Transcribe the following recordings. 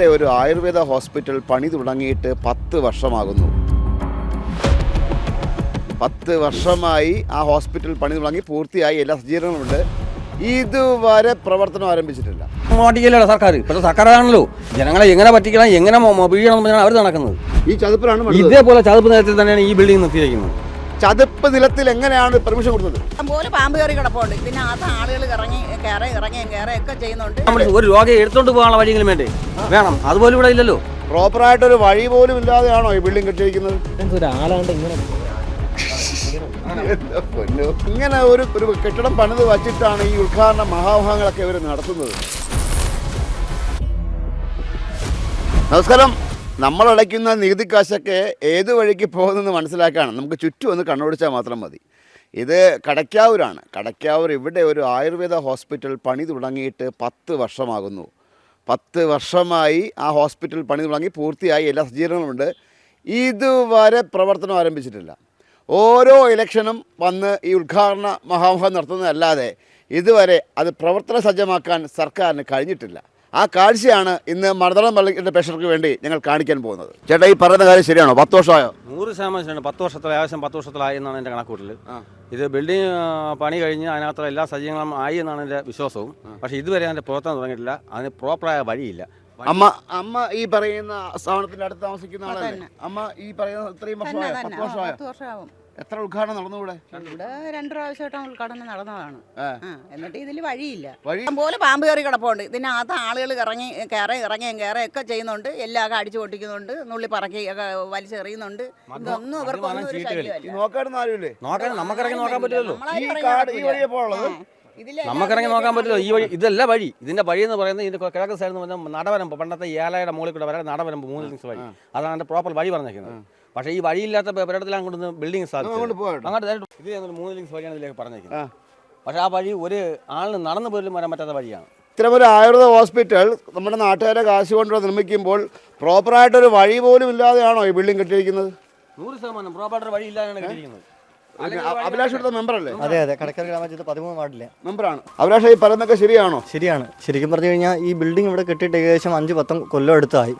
ഇവിടെ ഒരു ആയുർവേദ ഹോസ്പിറ്റൽ പണി തുടങ്ങിയിട്ട് പത്ത് വർഷമാകുന്നു. പത്ത് വർഷമായി ആ ഹോസ്പിറ്റൽ പണി തുടങ്ങി പൂർത്തിയായി എല്ലാ സജ്ജീകരണങ്ങളുണ്ട് ഇതുവരെ പ്രവർത്തനം ആരംഭിച്ചിട്ടില്ല. മാറ്റിക്കില്ലല്ലോ സർക്കാർ? ഇപ്പോഴത്തെ സർക്കാരാണല്ലോ. ജനങ്ങളെ എങ്ങനെ പറ്റിക്കണം എങ്ങനെ അവർ നടക്കുന്നത്. ഈ ചതുപ്പിലാണ് ഇതേപോലെ ചതുപ്പ് നേരത്തിൽ തന്നെയാണ് ഈ ബിൽഡിംഗ് നിർത്തിയിരിക്കുന്നത്. ചതുപ്പ് നിലത്തിൽ എങ്ങനെയാണ് പെർമിഷൻ കൊടുത്തത്? പോലെ പാമ്പ് കയറി കിടപ്പുണ്ട്. പിന്നെ അത് ആളുകൾ ഇറങ്ങി കയറി ഇറങ്ങി കയറി ഒക്കെ ചെയ്യുന്നുണ്ട്. നമ്മൾ ഒരു രോഗിയെ എടുത്തോണ്ട് പോകാനുള്ള വഴിയെങ്കിലും വേണ്ടേ? വേണം. അതുപോലെ ഇവിടെ ഇല്ലല്ലോ. പ്രോപ്പറായിട്ടൊരു വഴി പോലും ഇല്ലാതെയാണോ ഈ ബിൽഡിംഗ് കെട്ടിയിരിക്കുന്നത്? ഒരാളാണ്ട് ഇങ്ങനെ. ഇങ്ങനെ ഒരു ഒരു കെട്ടിടം പണിത് വച്ചിട്ടാണ് ഈ ഉദ്ഘാടന മഹാഭാഗങ്ങളൊക്കെ ഇവർ നടത്തുന്നത്. നമസ്കാരം. നമ്മൾ അടയ്ക്കുന്ന നികുതി കാശൊക്കെ ഏത് വഴിക്ക് പോകുന്നെന്ന് മനസ്സിലാക്കാണ്. നമുക്ക് ചുറ്റും ഒന്ന് കണ്ണോടിച്ചാൽ മാത്രം മതി. ഇത് കടയ്ക്കാവൂരാണ് കടയ്ക്കാവൂർ ഇവിടെ ഒരു ആയുർവേദ ഹോസ്പിറ്റൽ പണി തുടങ്ങിയിട്ട് പത്ത് വർഷമാകുന്നു. പത്ത് വർഷമായി ആ ഹോസ്പിറ്റൽ പണി തുടങ്ങി പൂർത്തിയായി. എല്ലാ സജ്ജീകരണങ്ങളുണ്ട് ഇതുവരെ പ്രവർത്തനം ആരംഭിച്ചിട്ടില്ല. ഓരോ ഇലക്ഷനും വന്ന് ഈ ഉദ്ഘാടന മഹാമഹം നടത്തുന്നതല്ലാതെ ഇതുവരെ അത് പ്രവർത്തന സജ്ജമാക്കാൻ സർക്കാരിന് കഴിഞ്ഞിട്ടില്ല. ആ കാഴ്ചയാണ് ഇന്ന് മർദ്ദളം പള്ളിയുടെ പ്രഷർക്ക് വേണ്ടി ഞങ്ങൾ കാണിക്കാൻ പോകുന്നത്. ചേട്ടാ ഈ പറയുന്ന കാര്യം ശരിയാണോ? പത്ത് വർഷമായോ? നൂറ് ശതമാനം ശരിയാണ്. പത്ത് വർഷത്തിൽ ഏകദേശം പത്ത് വർഷത്തിലായി എന്നാണ് എന്റെ കണക്കൂട്ടിൽ ഇത് ബിൽഡിംഗ് പണി കഴിഞ്ഞ് അതിനകത്തുള്ള എല്ലാ സജ്ജീകരണം ആയി എന്നാണ് എന്റെ വിശ്വാസവും. പക്ഷേ ഇതുവരെ അതിന്റെ പ്രവർത്തനം തുടങ്ങിയിട്ടില്ല. അതിന് പ്രോപ്പറായ വഴിയില്ല. അമ്മ അമ്മ ഈ പറയുന്ന സ്ഥാപനത്തിന്റെ അടുത്ത് താമസിക്കുന്ന ആളല്ലേ? അമ്മ ഈ പറയുന്ന ഇത്രയും വർഷമായോ? പത്ത് വർഷമായോ? വർഷമാവും. എത്ര ഉദ്ഘാടനം നടന്നു ഇവിടെ ഇവിടെ രണ്ടു പ്രാവശ്യമായിട്ട് ഉദ്ഘാടനം നടന്നതാണ്. എന്നിട്ട് ഇതിൽ വഴിയില്ല. വഴി? പോലെ പാമ്പ് കയറി കിടപ്പുണ്ട്. ഇതിനകത്ത് ആളുകൾ ഇറങ്ങി കയറി ഇറങ്ങി കയറി ഒക്കെ ചെയ്യുന്നുണ്ട്. എല്ലാം അടിച്ചു പൊട്ടിക്കുന്നുണ്ട്. നുള്ളി പറക്കി ഒക്കെ വലിച്ചെറിയുന്നുണ്ട്. ഇതൊന്നും ഇവർക്കൊന്നും ഒരു ശല്യമല്ല. ആരുമില്ലേ? നോക്കാൻ നമുക്കിറങ്ങി നോക്കാൻ പറ്റില്ലല്ലോ ഈ കാട് ഈ. വഴിയെ നമുക്കിറങ്ങി നോക്കാൻ പറ്റില്ല. ഈ വഴി ഇതല്ല വഴി. ഇതിന്റെ വഴി എന്ന് പറയുന്നത് ഇതിന്റെ കിഴക്ക് സൈഡ് എന്ന് പറഞ്ഞാൽ നടവരമ്പ് പണ്ടത്തെ ഏലയുടെ മുകളിൽ കൂടെ വരാൻ നടവരമ്പ് മൂന്ന് ലിങ്സ് വഴി. അതാണ് അതിന്റെ പ്രോപ്പർ വഴി പറഞ്ഞിരിക്കുന്നത്. പക്ഷേ ഈ വഴിയില്ലാത്ത ഒരിടത്തിലാണ് കൊണ്ടുവന്ന് ബിൽഡിംഗ് സ്ഥാപിച്ചത്. അങ്ങോട്ട് ഇത് ഞങ്ങൾ മൂന്ന് ലിങ്സ് വഴിയാണ് ഇതിലേക്ക് പറഞ്ഞിരിക്കുന്നത്. പക്ഷേ ആ വഴി ഒരു ആളിന് നടന്നു പോലും വരാൻ പറ്റാത്ത വഴിയാണ്. ഒരു ആയുർവേദ ഹോസ്പിറ്റൽ നമ്മുടെ നാട്ടുകാരെ കാശ് കൊണ്ട് നിർമ്മിക്കുമ്പോൾ പ്രോപ്പറായിട്ടൊരു വഴി പോലും ഇല്ലാതെയാണോ ഈ ബിൽഡിംഗ് കെട്ടിയിരിക്കുന്നത്? നൂറ് ശതമാനം പ്രോപ്പറായിട്ടൊരു വഴി ഇല്ലാതെയാണ് കിട്ടിയിരിക്കുന്നത്. അഭിലാഷ് മെമ്പർ അല്ലേ അതെ അതെ. കടക്കര ഗ്രാമത്തിൽ പതിമൂന്ന് വാർഡിലെ. മെമ്പറാണ്. അഭിലാഷ് ഈ പറയുന്നൊക്കെ ശരിയാണോ? ശരിയാണ്. ശരിക്കും പറഞ്ഞു കഴിഞ്ഞാൽ ഈ ബിൽഡിംഗ് ഇവിടെ കെട്ടിയിട്ട് ഏകദേശം അഞ്ച് പത്തം കൊല്ലം എടുത്തായി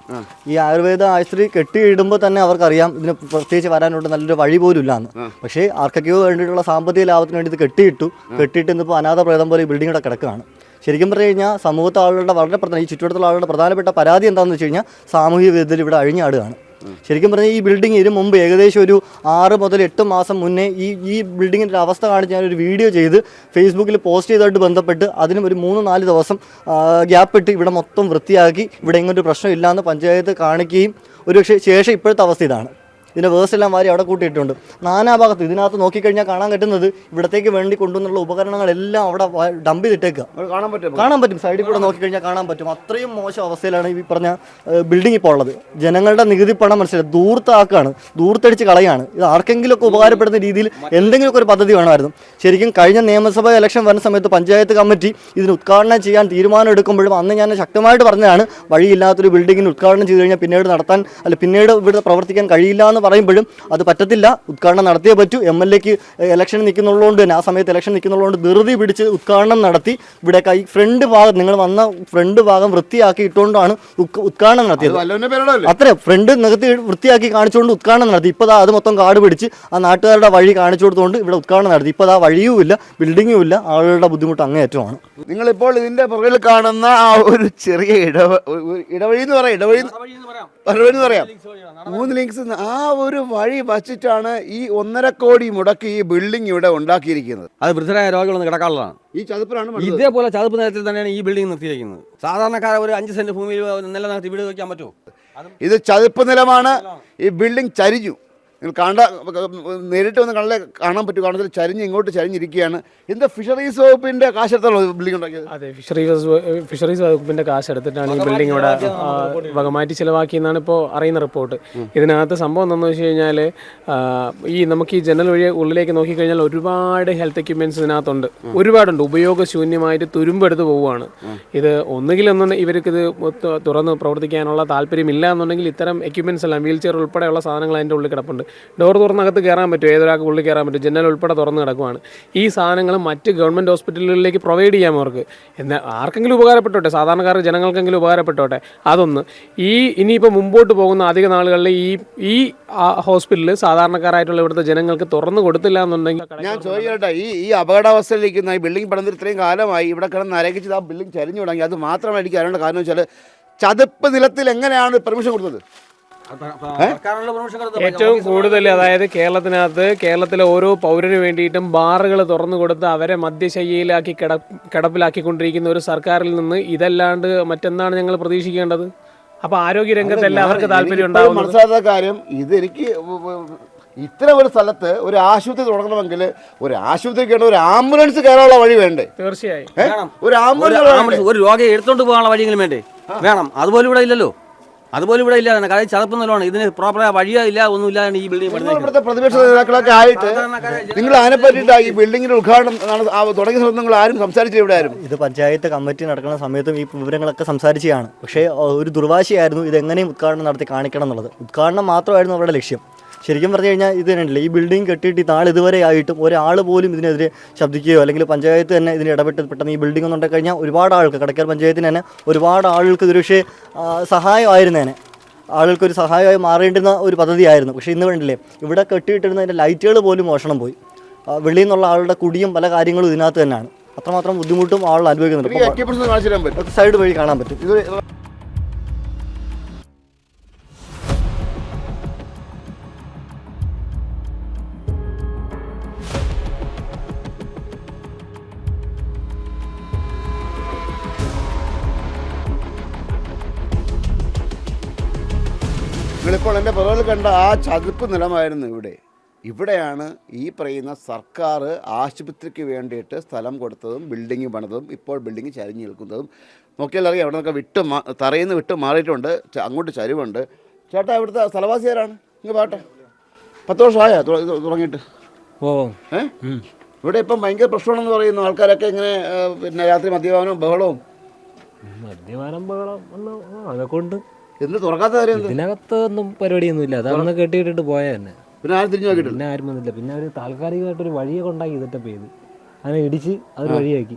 ഈ ആയുർവേദ ആശുപത്രി കെട്ടിയിടുമ്പോൾ തന്നെ അവർക്കറിയാം ഇതിന് പ്രത്യേകിച്ച് വരാനുള്ള നല്ലൊരു വഴി പോലും ഇല്ലാന്ന്. പക്ഷേ ആർക്കൊക്കെയോ വേണ്ടിയിട്ടുള്ള സാമ്പത്തിക ലാഭത്തിന് വേണ്ടി ഇത് കെട്ടിയിട്ടു കെട്ടിയിട്ട് ഇന്നിപ്പോൾ അനാഥ പ്രേതം പോലെ ഈ ബിൽഡിംഗ് ഇവിടെ കിടക്കുകയാണ്. ശരിക്കും പറഞ്ഞു കഴിഞ്ഞാൽ സമൂഹത്തെ ആളുകളുടെ വളരെ പ്രധാന ഈ ചുറ്റുവട്ടത്തുള്ള ആളുകളുടെ പ്രധാനപ്പെട്ട പരാതി എന്താണെന്ന് വെച്ച് കഴിഞ്ഞാൽ സാമൂഹിക വിധത്തിൽ ഇവിടെ അഴിഞ്ഞാടുകയാണ്. ശരിക്കും പറഞ്ഞാൽ ഈ ബിൽഡിംഗ് ഇതിന് മുമ്പ് ഏകദേശം ഒരു ആറ് മുതൽ എട്ട് മാസം മുന്നേ ഈ ഈ ബിൽഡിങ്ങിന്റെ അവസ്ഥ കാണിച്ച് ഞാനൊരു വീഡിയോ ചെയ്ത് ഫേസ്ബുക്കിൽ പോസ്റ്റ് ചെയ്തതായിട്ട് ബന്ധപ്പെട്ട് അതിനും ഒരു മൂന്ന് നാല് ദിവസം ഗ്യാപ്പ് ഇട്ട് ഇവിടെ മൊത്തം വൃത്തിയാക്കി ഇവിടെ ഇങ്ങനൊരു പ്രശ്നമില്ലാന്ന് പഞ്ചായത്ത് കാണിക്കുകയും ഒരു ശേഷം ഇപ്പോഴത്തെ അവസ്ഥ ഇതാണ്. ഇതിന്റെ വേഴ്സെല്ലാം വാരി അവിടെ കൂട്ടിയിട്ടുണ്ട്. നാനാഭാഗത്ത് ഇതിനകത്ത് നോക്കിക്കഴിഞ്ഞാൽ കാണാൻ കിട്ടുന്നത് ഇവിടത്തേക്ക് വേണ്ടി കൊണ്ടുവന്നുള്ള ഉപകരണങ്ങളെല്ലാം അവിടെ ഡംപ് ചെയ്തിട്ടേക്കുക കാണാൻ പറ്റും കാണാൻ പറ്റും. സൈഡിൽ കൂടെ നോക്കിക്കഴിഞ്ഞാൽ കാണാൻ പറ്റും. അത്രയും മോശം അവസ്ഥയിലാണ് ഈ പറഞ്ഞ ബിൽഡിംഗ് ഇപ്പോൾ ഉള്ളത്. ജനങ്ങളുടെ നികുതി പണം മനസ്സിലായി. ദൂർത്താക്കാണ്. ദൂർത്തടിച്ച് കളയാണ്. ഇത് ആർക്കെങ്കിലുമൊക്കെ ഉപകാരപ്പെടുന്ന രീതിയിൽ എന്തെങ്കിലുമൊക്കെ ഒരു പദ്ധതി വേണമായിരുന്നു. ശരിക്കും കഴിഞ്ഞ നിയമസഭാ ഇലക്ഷൻ വരുന്ന സമയത്ത് പഞ്ചായത്ത് കമ്മിറ്റി ഇതിന് ഉദ്ഘാടനം ചെയ്യാൻ തീരുമാനം എടുക്കുമ്പോഴും അന്ന് ഞാൻ ശക്തമായിട്ട് പറഞ്ഞതാണ് വഴിയില്ലാത്തൊരു ബിൽഡിങ്ങിന് ഉദ്ഘാടനം ചെയ്ത് കഴിഞ്ഞാൽ പിന്നീട് നടത്താൻ അല്ല പിന്നീട് ഇവിടെ പ്രവർത്തിക്കാൻ കഴിയില്ല എന്ന് പറയുമ്പോഴും അത് പറ്റത്തില്ല. ഉദ്ഘാടനം നടത്തിയേ പറ്റൂ. എം എൽ എക്ക് ഇലക്ഷൻ നിൽക്കുന്നുള്ളതുകൊണ്ട് തന്നെ ആ സമയത്ത് ഇലക്ഷൻ നിൽക്കുന്നുള്ളതുകൊണ്ട് ധൃതി പിടിച്ച് ഉദ്ഘാടനം നടത്തി. ഇവിടെ ഈ ഫ്രണ്ട് ഭാഗം നിങ്ങൾ വന്ന ഫ്രണ്ട് ഭാഗം വൃത്തിയാക്കി ഇട്ടുകൊണ്ടാണ് ഉദ്ഘ- ഉദ്ഘാടനം നടത്തിയത്. അത്ര ഫ്രണ്ട് നികത്തി വൃത്തിയാക്കി കാണിച്ചുകൊണ്ട് ഉദ്ഘാടനം നടത്തി. ഇപ്പോൾ അത് മൊത്തം കാട് പിടിച്ച് ആ നാട്ടുകാരുടെ വഴി കാണിച്ചു കൊടുത്തുകൊണ്ട് ഇവിടെ ഉദ്ഘാടനം നടത്തി. ഇപ്പോൾ ആ വഴിയും ഇല്ല. ബിൽഡിങ്ങും ഇല്ല ആളുകളുടെ ബുദ്ധിമുട്ട് അങ്ങേയറ്റമാണ്. നിങ്ങളിപ്പോൾ ഇതിന്റെ പുറകിൽ കാണുന്ന ആ ഒരു ചെറിയ ഇടവഴി ഇടവഴി എന്ന് പറയാം. ഇടവഴി ഇടവഴി എന്ന് പറയാം മൂന്ന് ലിങ്ക്സ് ആ ഒരു വഴി വച്ചിട്ടാണ് ഈ ഒന്നര കോടി മുടക്കി ഈ ബിൽഡിംഗ് ഇവിടെ ഉണ്ടാക്കിയിരിക്കുന്നത്. അത് വൃദ്ധരായ രോഗികളൊന്നും കിടക്കാനുള്ളതാണ് ഈ ചതുപ്പിലാണ് ഇതേപോലെ ചതുപ്പ് നിലത്തിൽ തന്നെയാണ് ഈ ബിൽഡിംഗ് നിർത്തിയിരിക്കുന്നത്. സാധാരണക്കാരെ ഒരു അഞ്ച് സെന്റ് ഭൂമിയിൽ നിലനിർത്തി വീട് വയ്ക്കാൻ പറ്റുമോ? ഇത് ചതുപ്പ് നിലമാണ്. ഈ ബിൽഡിംഗ് ചരിഞ്ഞു. നിങ്ങൾ കണ്ട നേരിട്ട് വന്ന് കണ്ടാലേ കാണാൻ പറ്റും. കാണത്തിൽ ചരിഞ്ഞ് ഇങ്ങോട്ട് ചരിഞ്ഞിരിക്കുകയാണ്. എന്താ ഫിഷറീസ് വകുപ്പിന്റെ കാശെടുത്താണോ ബിൽഡിംഗ് ഉണ്ടാക്കിയത്? അതെ ഫിഷറീസ് ഫിഷറീസ് വകുപ്പിന്റെ കാശ് എടുത്തിട്ടാണ് ഈ ബിൽഡിംഗ് ഇവിടെ വകമാറ്റി ചിലവാക്കിയെന്നാണ് ഇപ്പോൾ അറിയുന്ന റിപ്പോർട്ട്. ഇതിനകത്ത് സംഭവം എന്താണെന്ന് വെച്ച് കഴിഞ്ഞാൽ ഈ നമുക്ക് ഈ ജനൽ വഴി ഉള്ളിലേക്ക് നോക്കിക്കഴിഞ്ഞാൽ ഒരുപാട് ഹെൽത്ത് എക്യുപ്മെന്റ്സ് ഇതിനകത്തുണ്ട്. ഒരുപാടുണ്ട്. ഉപയോഗശൂന്യമായിട്ട് തുരുമ്പെടുത്ത് പോവുകയാണ്. ഇത് ഒന്നുകിൽ ഒന്നും ഇവർക്ക് ഇത് തുറന്ന് പ്രവർത്തിക്കാനുള്ള താല്പര്യമില്ല എന്നുണ്ടെങ്കിൽ ഇത്തരം എക്യുപ്മെന്റ്സ് എല്ലാം വീൽ ചെയർ ഉൾപ്പെടെയുള്ള സാധനങ്ങൾ അതിന്റെ ഉള്ളിൽ കിടപ്പുണ്ട്. ഡോർ തുറന്നകത്ത് കയറാൻ പറ്റും ഏതൊരാൾക്ക് ഉള്ളിൽ കയറാൻ പറ്റും? ജനൽ ഉൾപ്പെടെ തുറന്ന് കിടക്കുവാണ്. ഈ സാധനങ്ങൾ മറ്റ് ഗവൺമെന്റ് ഹോസ്പിറ്റലുകളിലേക്ക് പ്രൊവൈഡ് ചെയ്യാം അവർക്ക്. എന്നാൽ ആർക്കെങ്കിലും ഉപകാരപ്പെട്ടോട്ടെ? സാധാരണക്കാർക്ക് ജനങ്ങൾക്കെങ്കിലും ഉപകാരപ്പെട്ടോട്ടെ? അതൊന്ന്. ഈ ഇനിയിപ്പോൾ മുമ്പോട്ട് പോകുന്ന അധിക നാളുകളിൽ ഈ ഈ ഹോസ്പിറ്റലിൽ സാധാരണക്കാരായിട്ടുള്ള ഇവിടുത്തെ ജനങ്ങൾക്ക് തുറന്നു കൊടുത്തില്ല എന്നുണ്ടെങ്കിൽ ഞാൻ ചോദിക്കട്ടെ ഈ ഈ അപകടാവസ്ഥയിലിരിക്കുന്ന ഈ ബിൽഡിംഗ് പണിതിൽ ഇത്രയും കാലമായി ഇവിടെ കിടന്ന് നരകിച്ചത് ആ ബിൽഡിംഗ് ചരിഞ്ഞു തുടങ്ങി. അത് മാത്രമാണ് എനിക്ക് അറിയേണ്ട കാരണം വെച്ചാൽ ചതുപ്പ് നിലത്തിൽ എങ്ങനെയാണ് പെർമിഷൻ കൊടുത്തത്. ഏറ്റവും കൂടുതൽ അതായത് കേരളത്തിനകത്ത് കേരളത്തിലെ ഓരോ പൗരന് വേണ്ടിയിട്ടും ബാറുകൾ തുറന്നു കൊടുത്ത് അവരെ മദ്യശയ്യയിലാക്കി കിട കിടപ്പിലാക്കിക്കൊണ്ടിരിക്കുന്ന ഒരു സർക്കാരിൽ നിന്ന് ഇതല്ലാണ്ട് മറ്റെന്താണ് ഞങ്ങൾ പ്രതീക്ഷിക്കേണ്ടത്? അപ്പൊ ആരോഗ്യ രംഗത്ത് എല്ലാവർക്കും താല്പര്യം മനസ്സിലാത്ത കാര്യം ഇതെനിക്ക് ഇത്ര ഒരു സ്ഥലത്ത് ഒരു ആശുപത്രി തുടങ്ങണമെങ്കിൽ ഒരു ആശുപത്രി കേട്ട ഒരു ആംബുലൻസ് കയറാനുള്ള വഴി വേണ്ടേ? തീർച്ചയായും. വേണം. ഒരു ആംബുലൻസ് ഒരു രോഗിയെ എടുത്തോണ്ട് പോകാനുള്ള വഴിയെങ്കിലും വേണ്ടേ? വേണം. അതുപോലെ ഇവിടെ ഇല്ലല്ലോ. അതുപോലും ഇവിടെ ഇല്ല കാര്യം ചതപ്പ് നിലമാണ് ഇതിന് പ്രോപ്പറായ വഴിയോ ഇല്ല ഒന്നും ഇല്ലാതാണ് ഈ ബിൽഡിംഗ് ഇവിടുത്തെ പ്രതിപക്ഷ നേതാക്കളൊക്കെ ആയിട്ട് നിങ്ങൾ അതിനെ പറ്റിയിട്ട് ഈ ബിൽഡിങ്ങിന്റെ ഉദ്ഘാടനം തുടങ്ങിയ സമയത്ത് നിങ്ങൾ ആരും സംസാരിച്ചില്ല ഇവിടെ ആരും? ഇത് പഞ്ചായത്ത് കമ്മിറ്റി നടക്കുന്ന സമയത്തും ഈ വിവരങ്ങളൊക്കെ സംസാരിച്ചതാണ്. പക്ഷേ ഒരു ദുർവാശിയായിരുന്നു ഇത് എങ്ങനെയും ഉദ്ഘാടനം നടത്തി കാണിക്കണം എന്നുള്ളത്. ഉദ്ഘാടനം മാത്രമായിരുന്നു അവരുടെ ലക്ഷ്യം. ശരിക്കും പറഞ്ഞു കഴിഞ്ഞാൽ ഇത് തന്നെയല്ലേ ഈ ബിൽഡിംഗ് കെട്ടിയിട്ട് ഈ നാളെ ഇതുവരെ ആയിട്ടും ഒരാൾ പോലും ഇതിനെതിരെ ശബ്ദിക്കുകയോ അല്ലെങ്കിൽ പഞ്ചായത്ത് തന്നെ ഇതിന് ഇടപെട്ട് പെട്ടെന്ന് ഈ ബിൽഡിംഗ് ഒന്നുണ്ടായി കഴിഞ്ഞാൽ ഒരുപാട് ആൾക്ക് കടക്കാർ പഞ്ചായത്തിന് തന്നെ ഒരുപാട് ആളുകൾക്ക് ഇതൊരു പക്ഷേ ആ, സഹായമായിരുന്നേനെ. ആളുകൾക്കൊരു സഹായമായി മാറേണ്ടുന്ന ഒരു പദ്ധതിയായിരുന്നു. പക്ഷേ ഇന്ന് വേണ്ടില്ലേ ഇവിടെ കെട്ടിയിട്ടിരുന്ന അതിന്റെ ലൈറ്റുകൾ പോലും മോഷണം പോയി. വെളിയിൽ നിന്നുള്ള ആളുടെ കുടിയും പല കാര്യങ്ങളും ഇതിനകത്ത് തന്നെയാണ്. അത്രമാത്രം ബുദ്ധിമുട്ടും ആളുകൾ അനുഭവിക്കുന്നുണ്ട്. സൈഡ് വഴി കാണാൻ പറ്റും. നിങ്ങളിപ്പോൾ എന്റെ പുറകിൽ കണ്ട ആ ചതുപ്പ് നിലമായിരുന്നു ഇവിടെ. ഇവിടെയാണ് ഈ പറയുന്ന സർക്കാർ ആശുപത്രിക്ക് വേണ്ടിയിട്ട് സ്ഥലം കൊടുത്തതും ബിൽഡിംഗ് പണിതതും ഇപ്പോൾ ബിൽഡിംഗ് ചരിഞ്ഞ് നിൽക്കുന്നതും. നോക്കിയാൽ അറിയാം അവിടെ നിന്നൊക്കെ വിട്ട് നിന്ന് വിട്ട് മാറിയിട്ടുണ്ട് അങ്ങോട്ട് ചരിവുണ്ട്. ചേട്ടാ ഇവിടുത്തെ സ്ഥലവാസി ആരാണ് ഇങ്ങ് പാട്ടെ പത്ത് വർഷമായോ തുടങ്ങിയിട്ട്? ഓ. ഏ? ഇവിടെ ഇപ്പം ഭയങ്കര പ്രശ്നമാണെന്ന് പറയുന്നു ആൾക്കാരൊക്കെ ഇങ്ങനെ പിന്നെ രാത്രി മദ്യപാനവും ബഹളവും. മദ്യപാനം ബഹളം അതൊക്കെ ഉണ്ട്. എന്ന് തുറക്കാത്ത കാര്യം എന്ത്? ഇതിനകത്ത് ഒന്നും പരിപാടിയൊന്നും ഇല്ല അതന്ന് കെട്ടിയിട്ടിട്ട് പോയ തന്നെ പിന്നെ ആരും തിരിഞ്ഞു നോക്കിയിട്ടില്ല? പിന്നെ ആരും വന്നില്ല. പിന്നെ അവർ താൽക്കാലികമായിട്ടൊരു വഴിയൊക്കെ കൊണ്ടാക്കി സെറ്റപ്പ് ചെയ്ത്. അങ്ങനെ ഇടിച്ച് അത് വഴിയാക്കി.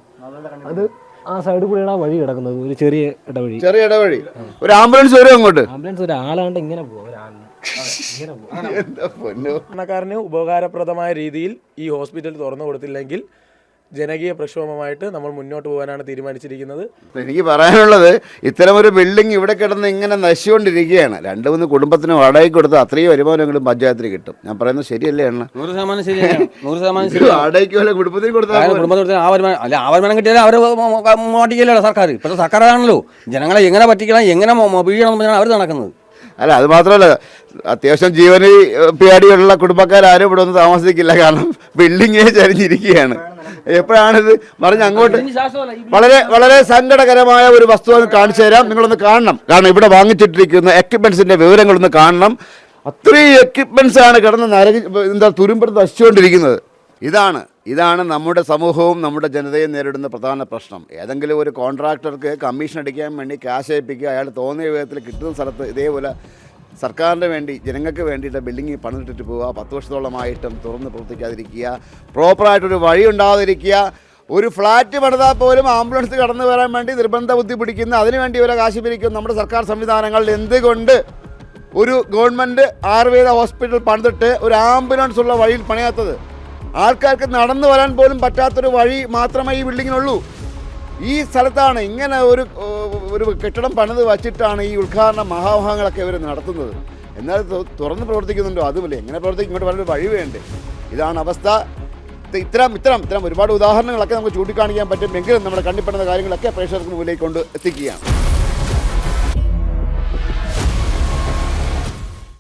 അത് ആ സൈഡിൽ കൂടെയാണ് ആ വഴി കിടക്കുന്നത്. ഒരു ചെറിയ ഇടവഴി. ചെറിയ ഇടവഴി. ഒരു ആംബുലൻസ് വരും അങ്ങോട്ട്. ആംബുലൻസ് ഒരാളാണ്ട് ഇങ്ങനെ പോകും ഒരാളിന്. ഇങ്ങനെ പോകും എന്താ പൊന്നോ? സാധാരണക്കാരന് ഉപകാരപ്രദമായ രീതിയിൽ ഈ ഹോസ്പിറ്റൽ തുറന്നു കൊടുത്തില്ലെങ്കിൽ ജനകീയ പ്രക്ഷോഭമായിട്ട് നമ്മൾ മുന്നോട്ട് പോകാനാണ് തീരുമാനിച്ചിരിക്കുന്നത്. എനിക്ക് പറയാനുള്ളത് ഇത്തരമൊരു ബിൽഡിംഗ് ഇവിടെ കിടന്ന് ഇങ്ങനെ നശിച്ചുകൊണ്ടിരിക്കുകയാണ്. രണ്ട് മൂന്ന് കുടുംബത്തിന് വാടകയ്ക്ക് കൊടുത്ത് അത്രയും വരുമാനങ്ങളും പഞ്ചായത്തിൽ കിട്ടും. ഞാൻ പറയുന്നത് ശരിയല്ലേ എണ്ണ നൂറ് ശതമാനം ശരിയാണ് നൂറ് ശതമാനം ശരി വാടകയ്ക്ക് വല്ല കുടുംബത്തിന് കൊടുത്താൽ ആ വരുമാനം അല്ല ആ വരുമാനം കിട്ടിയാലും അവർ മോട്ടിക്കല്ലോ സർക്കാർ ആണല്ലോ സർക്കാരാണല്ലോ. ജനങ്ങളെ എങ്ങനെ പറ്റിക്കണം എങ്ങനെ വീഴണം എന്നാണ് അവർ നടക്കുന്നത്. അല്ല അത് മാത്രമല്ല അത്യാവശ്യം ജീവന് പേടിയുള്ള കുടുംബക്കാരും ഇവിടെ ഒന്നും താമസിക്കില്ല. കാരണം ബിൽഡിങ്ങേ ചരിഞ്ഞിരിക്കുകയാണ്. എപ്പോഴാണിത്? മറിഞ്ഞ് അങ്ങോട്ട് വളരെ വളരെ സങ്കടകരമായ ഒരു വസ്തു ഒന്ന് കാണിച്ചു തരാം. നിങ്ങളൊന്ന് കാണണം. കാരണം ഇവിടെ വാങ്ങിച്ചിട്ടിരിക്കുന്ന എക്യുപ്മെന്റ്സിന്റെ വിവരങ്ങളൊന്ന് കാണണം. അത്രയും എക്യുപ്മെന്റ്സ് ആണ് കിടന്ന് നരകി എന്താ തുരുമ്പെടുത്ത് നശിച്ചുകൊണ്ടിരിക്കുന്നത്. ഇതാണ് ഇതാണ് നമ്മുടെ സമൂഹവും നമ്മുടെ ജനതയും നേരിടുന്ന പ്രധാന പ്രശ്നം. ഏതെങ്കിലും ഒരു കോൺട്രാക്ടർക്ക് കമ്മീഷൻ അടിക്കാൻ വേണ്ടി ക്യാഷ് അയപ്പിക്കുക അയാൾ തോന്നിയ വിധത്തിൽ കിട്ടുന്ന സ്ഥലത്ത് ഇതേപോലെ സർക്കാരിന് വേണ്ടി ജനങ്ങൾക്ക് വേണ്ടിയിട്ട് ബിൽഡിങ്ങിൽ പണിതിട്ടിട്ട് പോവുക പത്ത് വർഷത്തോളമായിട്ടും തുറന്ന് പ്രവർത്തിക്കാതിരിക്കുക പ്രോപ്പറായിട്ടൊരു വഴി ഉണ്ടാകാതിരിക്കുക ഒരു ഫ്ലാറ്റ് പണിതാൽ പോലും ആംബുലൻസ് കടന്നു വരാൻ വേണ്ടി നിർബന്ധ ബുദ്ധി പിടിക്കുന്ന അതിനുവേണ്ടി ഇവരെ കാശ് പിരിക്കും നമ്മുടെ സർക്കാർ സംവിധാനങ്ങളിൽ എന്തുകൊണ്ട് ഒരു ഗവൺമെന്റ് ആയുർവേദ ഹോസ്പിറ്റൽ പണിതിട്ട് ഒരു ആംബുലൻസ് ഉള്ള വഴിയിൽ പണിയാത്തത്? ആൾക്കാർക്ക് നടന്നു വരാൻ പോലും പറ്റാത്തൊരു വഴി മാത്രമേ ഈ ബിൽഡിങ്ങിനുള്ളൂ. ഈ സ്ഥലത്താണ് ഇങ്ങനെ ഒരു ഒരു കെട്ടിടം പണിത് വച്ചിട്ടാണ് ഈ ഉദ്ഘാടന മഹാമഹങ്ങളൊക്കെ ഇവർ നടത്തുന്നത്. എന്നാൽ തുറന്ന് പ്രവർത്തിക്കുന്നുണ്ടോ? അതുമില്ല. എങ്ങനെ പ്രവർത്തിക്കും? ഇങ്ങോട്ട് വളരെ വഴി വേണ്ടേ? ഇതാണ് അവസ്ഥ. ഇത് ഇത്തരം ഇത്തരം ഇത്തരം ഒരുപാട് ഉദാഹരണങ്ങളൊക്കെ നമുക്ക് ചൂണ്ടിക്കാണിക്കാൻ പറ്റും. എങ്കിലും നമ്മുടെ കണ്ടിപ്പെടുന്ന കാര്യങ്ങളൊക്കെ പ്രേക്ഷകർക്ക് മുന്നിലേക്ക് കൊണ്ട് എത്തിക്കുകയാണ്.